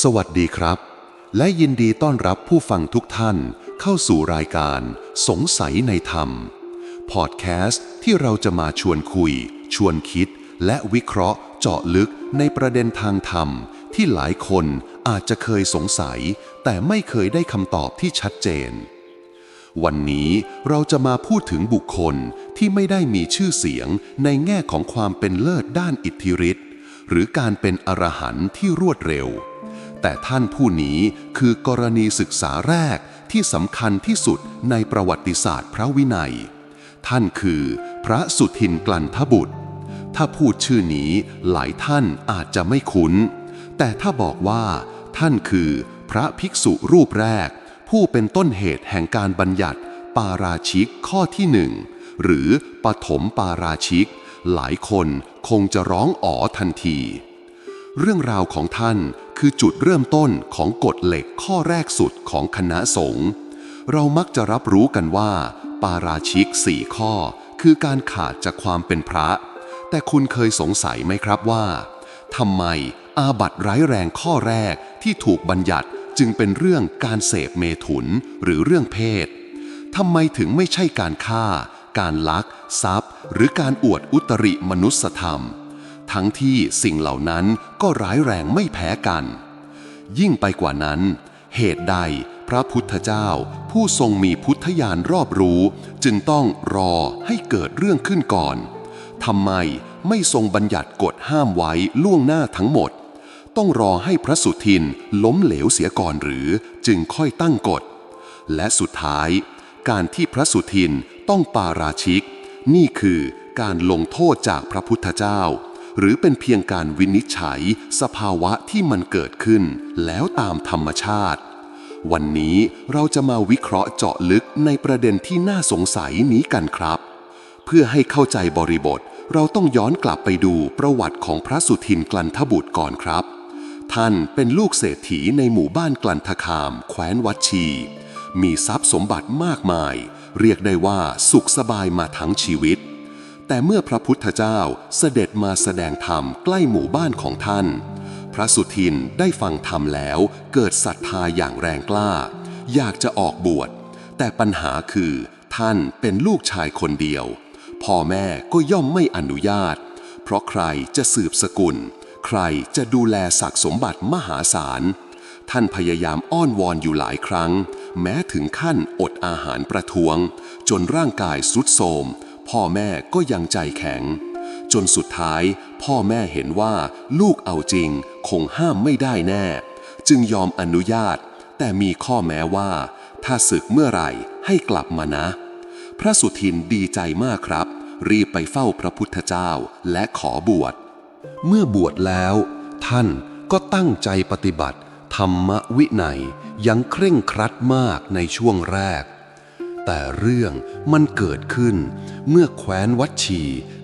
สวัสดีครับ และยินดีต้อนรับผู้ฟังทุกท่านเข้าสู่รายการสงสัยในธรรม พอดแคสต์ที่เราจะมาชวนคุย ชวนคิด และวิเคราะห์เจาะลึกในประเด็นทางธรรม ที่หลายคนอาจจะเคยสงสัย แต่ไม่เคยได้คำตอบที่ชัดเจน วันนี้เราจะมาพูดถึงบุคคลที่ไม่ได้มีชื่อเสียงในแง่ของความเป็นเลิศด้านอิทธิฤทธิ์หรือการเป็นอรหันต์ที่รวดเร็ว แต่ท่านผู้นี้คือกรณีศึกษาแรกที่สำคัญที่สุดในประวัติศาสตร์พระวินัย ท่านคือพระสุทินกลันทบุตร ถ้าพูดชื่อนี้หลายท่านอาจจะไม่คุ้น แต่ถ้าบอกว่าท่านคือพระภิกษุรูปแรก ผู้เป็นต้นเหตุแห่งการบัญญัติ ปาราชิกข้อที่หนึ่งหรือปฐมปาราชิก หลายคนคงจะร้องอ๋อทันที เรื่องราวของท่าน คือจุดเริ่มต้นของกฎเหล็กข้อแรกสุดของคณะสงฆ์เรามักจะรับรู้กันว่า ปาราชิกสี่ข้อ คือการขาดจากความเป็นพระ แต่คุณเคยสงสัยไหมครับว่าทำไมอาบัติร้ายแรงข้อแรกที่ถูกบัญญัติจึงเป็นเรื่องการเสพเมถุนหรือเรื่องเพศทำไมถึงไม่ใช่การฆ่า การลัก ทรัพย์ หรือการอวดอุตริมนุสธรรม ทั้งที่สิ่งเหล่านั้นก็ร้ายแรงไม่แพ้กัน ยิ่งไปกว่านั้น เหตุใดพระพุทธเจ้าผู้ทรงมีพุทธญาณรอบรู้ จึงต้องรอให้เกิดเรื่องขึ้นก่อนทำไมไม่ทรงบัญญัติกฎห้ามไว้ล่วงหน้าทั้งหมด ต้องรอให้พระสุทินล้มเหลวเสียก่อนหรือจึงค่อยตั้งกฎ และสุดท้าย การที่พระสุทินต้องปาราชิก นี่คือการลงโทษจากพระพุทธเจ้า หรือเป็นเพียงการวินิจฉัย สภาวะที่มันเกิดขึ้น แล้วตามธรรมชาติ วันนี้เราจะมาวิเคราะห์เจาะลึกในประเด็นที่น่าสงสัยนี้กันครับ เพื่อให้เข้าใจบริบท เราต้องย้อนกลับไปดูประวัติของพระสุทินกลันทบุตรก่อนครับ ท่านเป็นลูกเศรษฐีในหมู่บ้านกลันทคาม แคว้นวัดชี มีทรัพย์สมบัติมากมาย เรียกได้ว่าสุขสบายมาทั้งชีวิต แต่เมื่อพระพุทธเจ้าเสด็จมาแสดงธรรมใกล้หมู่บ้านของท่าน พระสุทินได้ฟังธรรมแล้วเกิดศรัทธาอย่างแรงกล้า อยากจะออกบวช แต่ปัญหาคือท่านเป็นลูกชายคนเดียว พ่อแม่ก็ย่อมไม่อนุญาต เพราะใครจะสืบสกุล ใครจะดูแลศักดิ์สมบัติมหาศาล ท่านพยายามอ้อนวอนอยู่หลายครั้ง แม้ถึงขั้นอดอาหารประท้วง จนร่างกายสุดโทรม พ่อแม่ก็ยังใจแข็ง จนสุดท้ายพ่อแม่เห็นว่าลูกเอาจริงคงห้ามไม่ได้แน่ จึงยอมอนุญาต แต่มีข้อแม้ว่า ถ้าศึกเมื่อไหร่ให้กลับมานะ พระสุทินดีใจมากครับ รีบไปเฝ้าพระพุทธเจ้าและขอบวช เมื่อบวชแล้ว ท่านก็ตั้งใจปฏิบัติ ธรรมวินัยอยังเคร่งครัดมากในช่วงแรก แต่เรื่องมันเกิดขึ้น เมื่อแคว้นวัดชี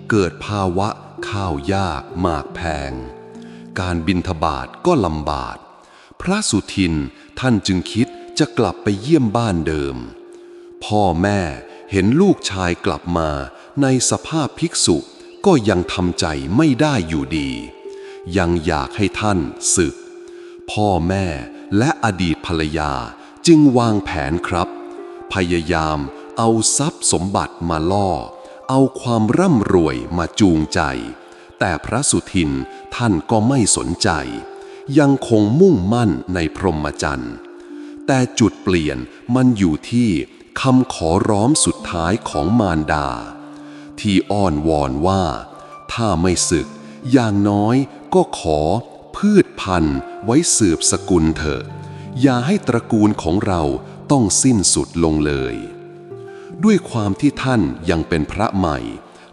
เกิดภาวะข้าวยากหมากแพง การบินทบาทก็ลำบาก พระสุทินท่านจึงคิดจะกลับไปเยี่ยมบ้านเดิม พ่อแม่เห็นลูกชายกลับมาในสภาพภิกษุก็ยังทำใจไม่ได้อยู่ดี ยังอยากให้ท่านศึก พ่อแม่และอดีตภรรยาจึงวางแผนครับ พยายาม เอาทรัพย์สมบัติมาล่อ เอาความร่ำรวยมาจูงใจ แต่พระสุทินท่านก็ไม่สนใจ ยังคงมุ่งมั่นในพรหมจรรย์แต่จุดเปลี่ยนมันอยู่ที่คำขอร้องสุดท้ายของมารดา ที่อ้อนวอนว่า ถ้าไม่ศึก อย่างน้อยก็ขอพืชพันธุ์ไว้สืบสกุลเถอะ อย่าให้ตระกูลของเรา ต้องสิ้นสุดลงเลย ด้วยความที่ท่านยังเป็นพระใหม่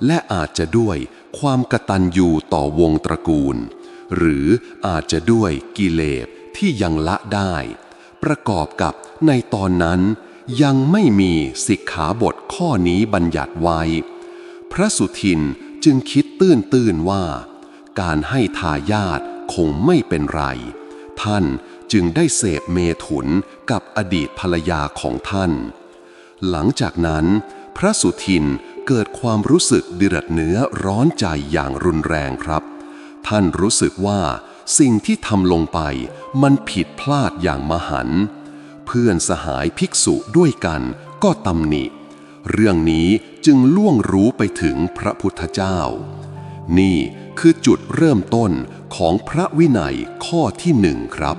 และอาจจะด้วยความกตัญญูต่อวงตระกูล หรืออาจจะด้วยกิเลสที่ยังละได้ ประกอบกับในตอนนั้นยังไม่มีสิกขาบทข้อนี้บัญญัติไว้ พระสุทินจึงคิดตื้นตื้นว่า การให้ทายาทคงไม่เป็นไร ท่าน จึงได้เสพเมถุนกับอดีตภรรยาของท่าน หลังจากนั้น พระสุทินเกิดความรู้สึกเดือดเนื้อร้อนใจอย่างรุนแรงครับ ท่านรู้สึกว่าสิ่งที่ทำลงไปมันผิดพลาดอย่างมหัน เพื่อนสหายภิกษุด้วยกันก็ตำหนิ เรื่องนี้จึงล่วงรู้ไปถึงพระพุทธเจ้า นี่คือจุดเริ่มต้นของพระวินัยข้อที่หนึ่งครับ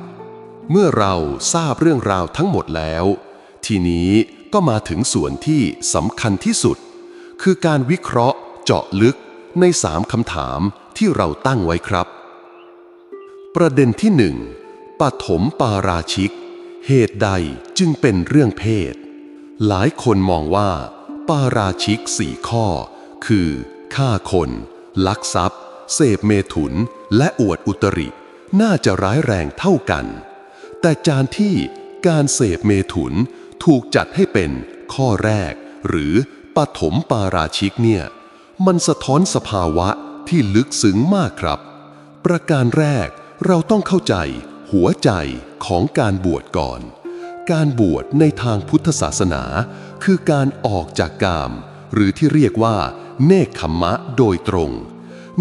เมื่อเราทราบเรื่องราวทั้งหมดแล้ว ทีนี้ก็มาถึงส่วนที่สำคัญที่สุด คือการวิเคราะห์เจาะลึกในสามคำถามที่เราตั้งไว้ครับ ประเด็นที่หนึ่งปฐมปาราชิก เหตุใดจึงเป็นเรื่องเพศ หลายคนมองว่า ปาราชิกสี่ข้อ คือฆ่าคน ลักทรัพย์ เสพเมถุน และอวดอุตริ น่าจะร้ายแรงเท่ากัน แต่จานที่การเสพเมถุนถูกจัดให้เป็นข้อแรก หรือปฐมปาราชิกเนี่ย มันสะท้อนสภาวะที่ลึกซึ้งมากครับ ประการแรกเราต้องเข้าใจหัวใจของการบวชก่อน การบวชในทางพุทธศาสนา คือการออกจากกาม หรือที่เรียกว่า เนคขมมะโดยตรง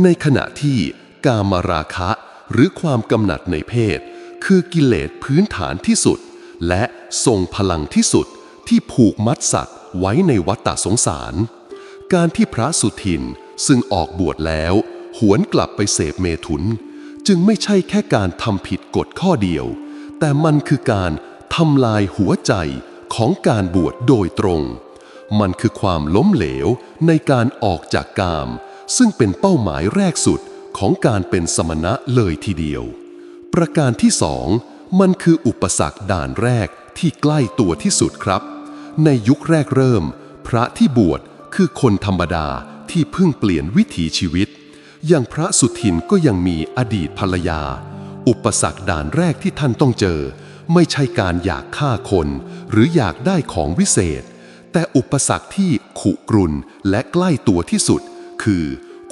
ในขณะที่กามราคะ หรือความกำหนัดในเพศ คือกิเลสพื้นฐานที่สุด และทรงพลังที่สุดที่ผูกมัดสัตว์ไว้ในวัฏฏะสงสาร การที่พระสุทินซึ่งออกบวชแล้ว หวนกลับไปเสพเมถุน จึงไม่ใช่แค่การทำผิดกฎข้อเดียว แต่มันคือการทำลายหัวใจของการบวชโดยตรง มันคือความล้มเหลวในการออกจากกาม ซึ่งเป็นเป้าหมายแรกสุดของการเป็นสมณะเลยทีเดียว ประการที่สองมันคืออุปสรรคด่านแรกที่ใกล้ตัวที่สุดครับ ในยุคแรกเริ่ม พระที่บวชคือคนธรรมดาที่เพิ่งเปลี่ยนวิถีชีวิต อย่างพระสุทินก็ยังมีอดีตภรรยา อุปสรรคด่านแรกที่ท่านต้องเจอ ไม่ใช่การอยากฆ่าคน หรืออยากได้ของวิเศษ แต่อุปสรรคที่ขุกรุนและใกล้ตัวที่สุด คือ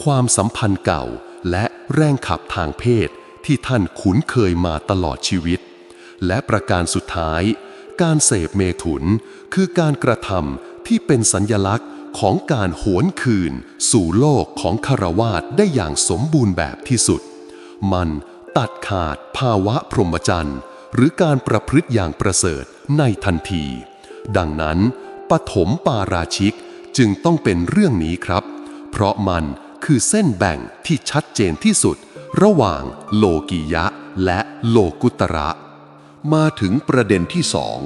ความสัมพันธ์เก่าและแรงขับทางเพศ ที่ท่านคุ้นเคยมาตลอดชีวิต และประการสุดท้าย การเสพเมถุน คือการกระทำที่เป็นสัญญลักษณ์ของการหวนคืน สู่โลกของคารวาสได้อย่างสมบูรณ์แบบที่สุด มันตัดขาดภาวะพรหมจรรย์หรือการประพฤติอย่างประเสริฐในทันที ดังนั้นปฐมปาราชิกจึงต้องเป็นเรื่องนี้ครับ เพราะมันคือเส้นแบ่งที่ชัดเจนที่สุด ระหว่างโลกียะและโลกุตระ มาถึงประเด็นที่สอง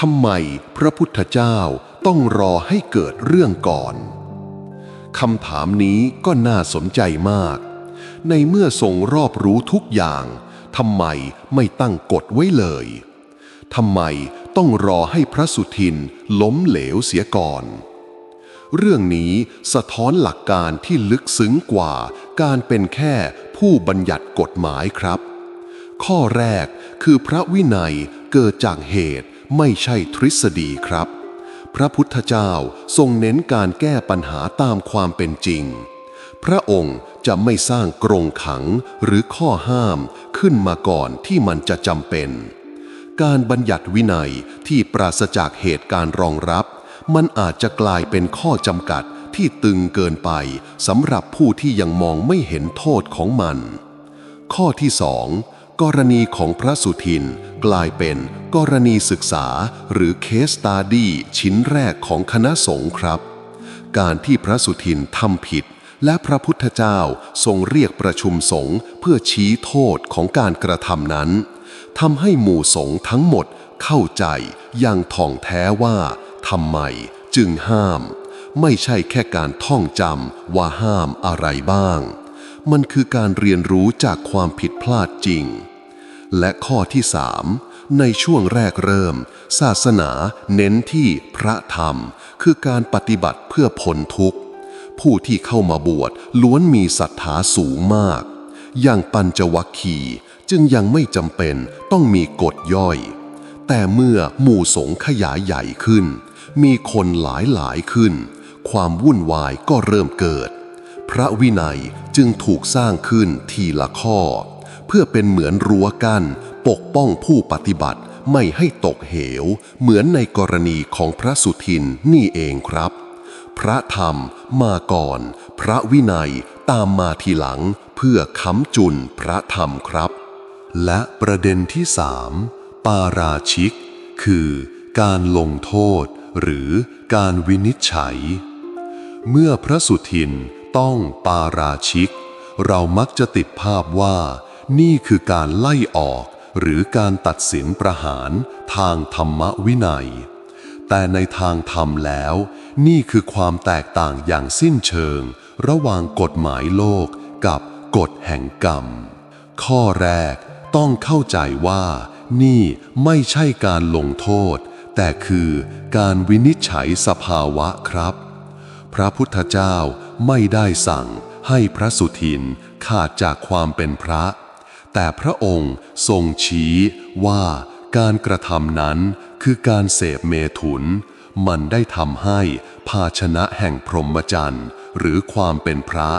ทำไมพระพุทธเจ้าต้องรอให้เกิดเรื่องก่อนคำถามนี้ก็น่าสนใจมาก ในเมื่อทรงรอบรู้ทุกอย่างทำไมไม่ตั้งกฎไว้เลยทำไมต้องรอให้พระสุทินล้มเหลวเสียก่อน เรื่องนี้สะท้อนหลักการที่ลึกซึ้งกว่าการเป็นแค่ ผู้บัญญัติกฎหมายครับ ข้อแรกคือพระวินัยเกิดจากเหตุไม่ใช่ทฤษฎีครับ พระพุทธเจ้าทรงเน้นการแก้ปัญหาตามความเป็นจริง พระองค์จะไม่สร้างกรงขังหรือข้อห้ามขึ้นมาก่อนที่มันจะจำเป็น การบัญญัติวินัยที่ปราศจากเหตุการรองรับ มันอาจจะกลายเป็นข้อจำกัด ที่ตึงเกินไปสำหรับผู้ที่ยังมองไม่เห็นโทษของมัน ข้อที่สองกรณีของพระสุทินกลายเป็นกรณีศึกษาหรือเคสตาดี้ชิ้นแรกของคณะสงฆ์ครับ การที่พระสุทินทำผิด และพระพุทธเจ้าทรงเรียกประชุมสงฆ์เพื่อชี้โทษของการกระทำนั้นทำให้หมู่สงฆ์ทั้งหมดเข้าใจอย่างท่องแท้ว่าทำไมจึงห้าม ไม่ใช่แค่การท่องจำว่าห้ามอะไรบ้าง มันคือการเรียนรู้จากความผิดพลาดจริง และข้อที่สามในช่วงแรกเริ่ม ศาสนาเน้นที่พระธรรม คือการปฏิบัติเพื่อพ้นทุกข์ ผู้ที่เข้ามาบวชล้วนมีศรัทธาสูงมาก อย่างปัญจวัคคีย์จึงยังไม่จำเป็นต้องมีกฎย่อย แต่เมื่อหมู่สงฆ์ขยายใหญ่ขึ้น มีคนหลายหลายขึ้น ความวุ่นวายก็เริ่มเกิด พระวินัยจึงถูกสร้างขึ้นทีละข้อ เพื่อเป็นเหมือนรั้วกั้นปกป้องผู้ปฏิบัติไม่ให้ตกเหว เหมือนในกรณีของพระสุทินนี่เองครับ พระธรรมมาก่อน พระวินัยตามมาทีหลังเพื่อพื่อค้ำจุนพระธรรมครับ และประเด็นที่สามปาราชิก คือการลงโทษหรือการวินิจฉัย เมื่อพระสุทินต้องปาราชิก เรามักจะติดภาพว่า นี่คือการไล่ออกหรือการตัดสินประหารทางธรรมวินัย แต่ในทางธรรมแล้ว นี่คือความแตกต่างอย่างสิ้นเชิง ระหว่างกฎหมายโลกกับกฎแห่งกรรม ข้อแรกต้องเข้าใจว่า นี่ไม่ใช่การลงโทษ แต่คือการวินิจฉัยสภาวะครับ พระพุทธเจ้าไม่ได้สั่งให้พระสุทินขาดจากความเป็นพระ แต่พระองค์ทรงชี้ว่าการกระทำนั้นคือการเสพเมถุน มันได้ทำให้ภาชนะแห่งพรหมจรรย์หรือความเป็นพระ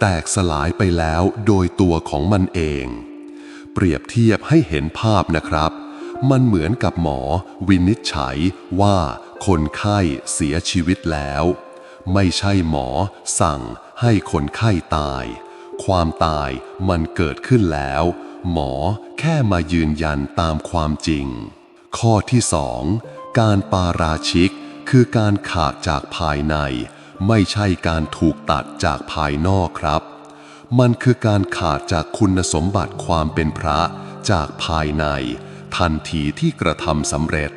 แตกสลายไปแล้วโดยตัวของมันเอง เปรียบเทียบให้เห็นภาพนะครับ มันเหมือนกับหมอวินิจฉัยว่าคนไข้เสียชีวิตแล้ว ไม่ใช่หมอ สั่งให้คนไข้ตาย ความตายมันเกิดขึ้นแล้ว หมอแค่มายืนยันตามความจริง ข้อที่สองการปาราชิกคือการขาดจากภายใน ไม่ใช่การถูกตัดจากภายนอกครับ มันคือการขาดจากคุณสมบัติความเป็นพระจากภายใน ทันทีที่กระทำสำเร็จ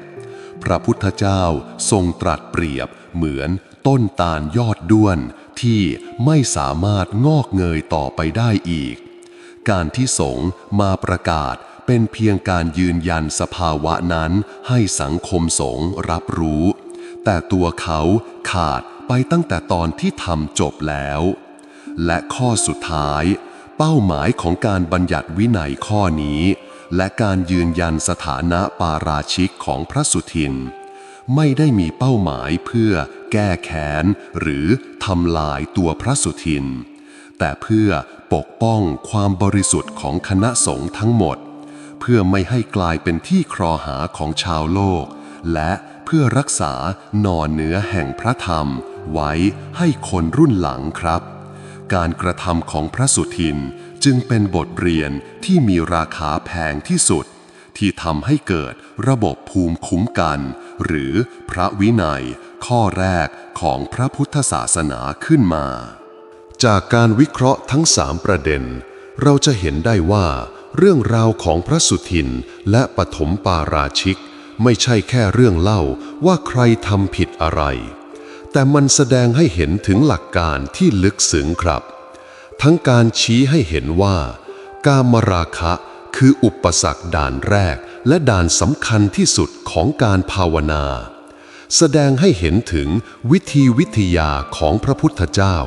พระพุทธเจ้าทรงตรัสเปรียบเหมือน ต้นตาลยอดด้วนที่ไม่สามารถงอกเงยต่อไปได้อีก การที่สงมาประกาศเป็นเพียงการยืนยันสภาวะนั้นให้สังคมสงรับรู้ แต่ตัวเขาขาดไปตั้งแต่ตอนที่ทำจบแล้ว และข้อสุดท้าย เป้าหมายของการบัญญัติวินัยข้อนี้ และการยืนยันสถานะปาราชิกของพระสุทิน ไม่ได้มีเป้าหมายเพื่อแก้แค้น หรือทำลายตัวพระสุทิน แต่เพื่อปกป้องความบริสุทธิ์ของคณะสงฆ์ทั้งหมด เพื่อไม่ให้กลายเป็นที่ครอหาของชาวโลก และเพื่อรักษาหนอนเนื้อแห่งพระธรรม ไว้ให้คนรุ่นหลังครับ การกระทำของพระสุทินจึงเป็นบทเรียนที่มีราคาแพงที่สุด ที่ทำให้เกิดระบบภูมิคุ้มกัน หรือพระวินัย ข้อแรกของพระพุทธศาสนาขึ้นมา จากการวิเคราะห์ทั้งสามประเด็น เราจะเห็นได้ว่า เรื่องราวของพระสุทินและปฐมปาราชิก ไม่ใช่แค่เรื่องเล่าว่าใครทำผิดอะไร แต่มันแสดงให้เห็นถึงหลักการที่ลึกซึ้งครับ ทั้งการชี้ให้เห็นว่า กามราคะคืออุปสรรคด่านแรก และด่านสำคัญที่สุดของการภาวนา แสดงให้เห็นถึงวิธีวิทยาของพระพุทธเจ้า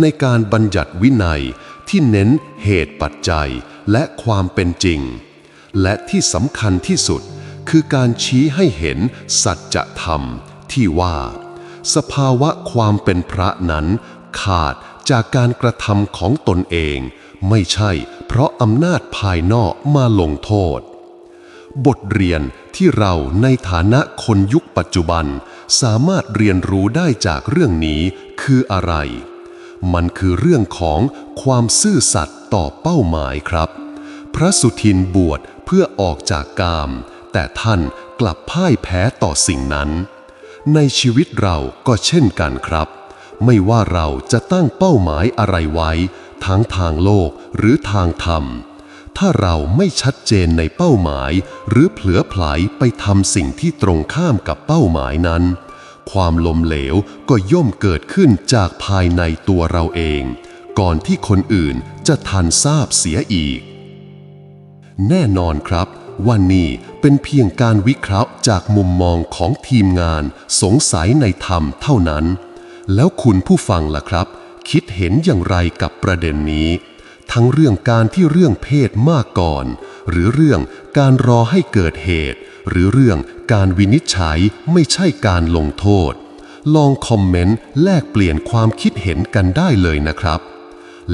ในการบัญญัติวินัยที่เน้นเหตุปัจจัยและความเป็นจริง และที่สำคัญที่สุดคือการชี้ให้เห็นสัจธรรมที่ว่า สภาวะความเป็นพระนั้นขาดจากการกระทำของตนเอง ไม่ใช่เพราะอำนาจภายนอกมาลงโทษ บทเรียนที่เราในฐานะคนยุคปัจจุบัน สามารถเรียนรู้ได้จากเรื่องนี้คืออะไร มันคือเรื่องของความซื่อสัตย์ต่อเป้าหมายครับ พระสุทินบวชเพื่อออกจากกาม แต่ท่านกลับพ่ายแพ้ต่อสิ่งนั้น ในชีวิตเราก็เช่นกันครับ ไม่ว่าเราจะตั้งเป้าหมายอะไรไว้ ทั้งทางโลกหรือทางธรรม ถ้าเราไม่ชัดเจนในเป้าหมาย หรือเผลอไผลไปทำสิ่งที่ตรงข้ามกับเป้าหมายนั้น ความลมเหลวก็ย่อมเกิดขึ้นจากภายในตัวเราเอง ก่อนที่คนอื่นจะทันทราบเสียอีก แน่นอนครับว่านี่เป็นเพียงการวิเคราะห์จากมุมมองของทีมงาน สงสัยในธรรมเท่านั้น แล้วคุณผู้ฟังล่ะครับ คิดเห็นอย่างไรกับประเด็นนี้ ทั้งเรื่องการที่เรื่องเพศมากก่อน หรือเรื่องการรอให้เกิดเหตุ หรือเรื่องการวินิจฉัยไม่ใช่การลงโทษ ลองคอมเมนต์แลกเปลี่ยนความคิดเห็นกันได้เลยนะครับ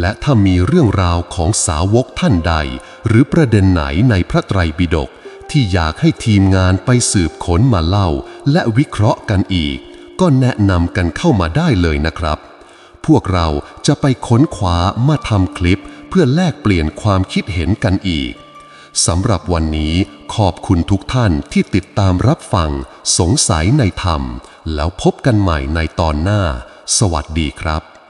และถ้ามีเรื่องราวของสาวกท่านใด หรือประเด็นไหนในพระไตรปิฎกที่อยากให้ทีมงานไปสืบค้นมาเล่า และวิเคราะห์กันอีก ก็แนะนำกันเข้ามาได้เลยนะครับ พวกเราจะไปค้นคว้ามาทำคลิป เพื่อแลกเปลี่ยนความคิดเห็นกันอีกสำหรับวันนี้ขอบคุณทุกท่านที่ติดตามรับฟัง สงสัยในธรรม แล้วพบกันใหม่ในตอนหน้า สวัสดีครับ